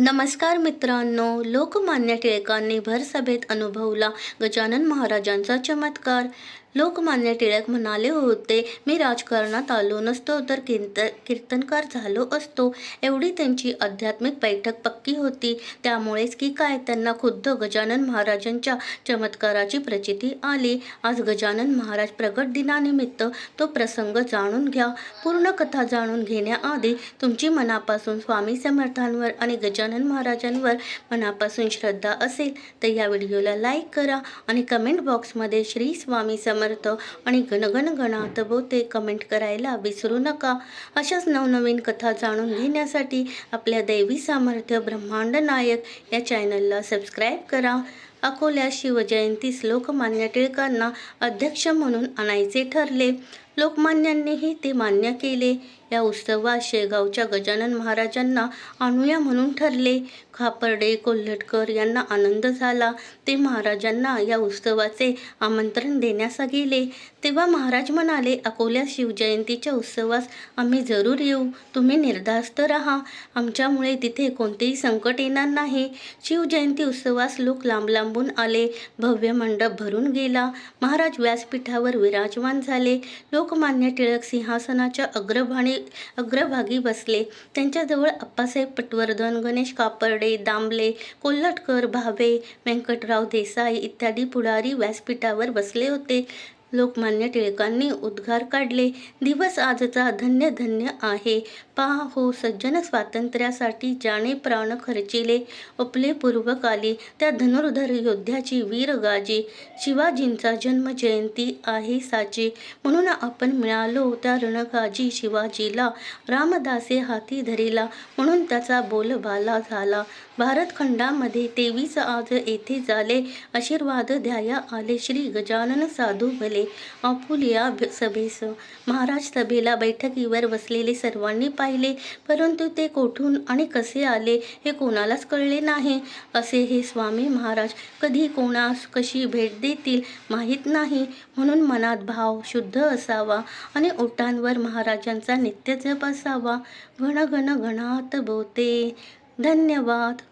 नमस्कार मित्रांनो लोकमान्य टिळकांनी भरसभेत अनुभवला गजानन महाराजांचा चमत्कार. लोकमान्य टिळक म्हणाले होते मी राजकारणात आलो नसतो तर कीर्त कीर्तनकार झालो असतो. एवढी त्यांची आध्यात्मिक बैठक पक्की होती. त्यामुळेच की काय त्यांना खुद्द गजानन महाराजांच्या चमत्काराची प्रचिती आली. आज गजानन महाराज प्रगट दिनानिमित्त तो प्रसंग जाणून घ्या. पूर्ण कथा जाणून घेण्याआधी तुमची मनापासून स्वामी समर्थांवर आणि गजानन महाराजांवर मनापासून श्रद्धा असेल तर या व्हिडिओला लाईक करा आणि कमेंट बॉक्समध्ये श्री स्वामी समर्थ आणि गणगण गणात बोते कमेंट करायला विसरू नका. अशाच नवनवीन कथा जाणून घेण्यासाठी आपल्या दैवी सामर्थ्य ब्रह्मांड नायक या चॅनलला सबस्क्राईब करा. अकोल्या शिवजयंतीस लोकमान्य टिळकांना अध्यक्ष म्हणून आणायचे ठरले. लोकमान्यांनीही ते मान्य केले. या उत्सवात शेगावच्या गजानन महाराजांना आणूया म्हणून ठरले. खापर्डे कोल्हटकर यांना आनंद झाला. ते महाराजांना या उत्सवाचे आमंत्रण देण्यास गेले. तेव्हा महाराज म्हणाले अकोल्या शिवजयंतीच्या उत्सवास आम्ही जरूर येऊ. तुम्ही निर्धास्त राहा. आमच्यामुळे तिथे कोणतेही संकट येणार नाही. शिवजयंती उत्सवास लोक लांब लांबून आले. भव्य मंडप भरून गेला. महाराज व्यासपीठावर विराजमान झाले. लोकमान्य टिळक सिंहासनाच्या अग्रभाणी अग्रभागी बसले. त्यांच्याजवळ अप्पासाहेब पटवर्धन गणेश कापर्डे दामले कोल्हटकर भावे व्यंकटराव देसाई इत्यादी पुढारी व्यासपीठावर बसले होते. लोकमान्य टिळकांनी उद्गार काढले. दिवस आजचा धन्य धन्य आहे. पहा हो सज्जन स्वातंत्र्यासाठी जाणे प्राण खर्चिले आपले पूर्वकाली त्या धनुर्धर योद्ध्याची वीर गाजी. शिवाजींचा जन्म जयंती आहे साची म्हणून आपण मिळालो त्या रणगाजी शिवाजीला. रामदासे हाती धरिला म्हणून त्याचा बोलबाला झाला. भारतखंडामध्ये तेवीस आज येथे झाले. आशीर्वाद द्याया आले. श्री गजानन साधू भले. आपुलिया सभेस महाराज सभेला बैठकीवर बसलेले सर्वांनी पाहिले परंतु ते कोठून आणि कसे आले हे कोणालाच कळले नाही. असे हे स्वामी महाराज कधी कोणास कशी भेट देतील माहीत नाही. म्हणून मनात भाव शुद्ध असावा आणि ओटांवर महाराजांचा नित्य जप असावा. घण घण घणात बोते. धन्यवाद.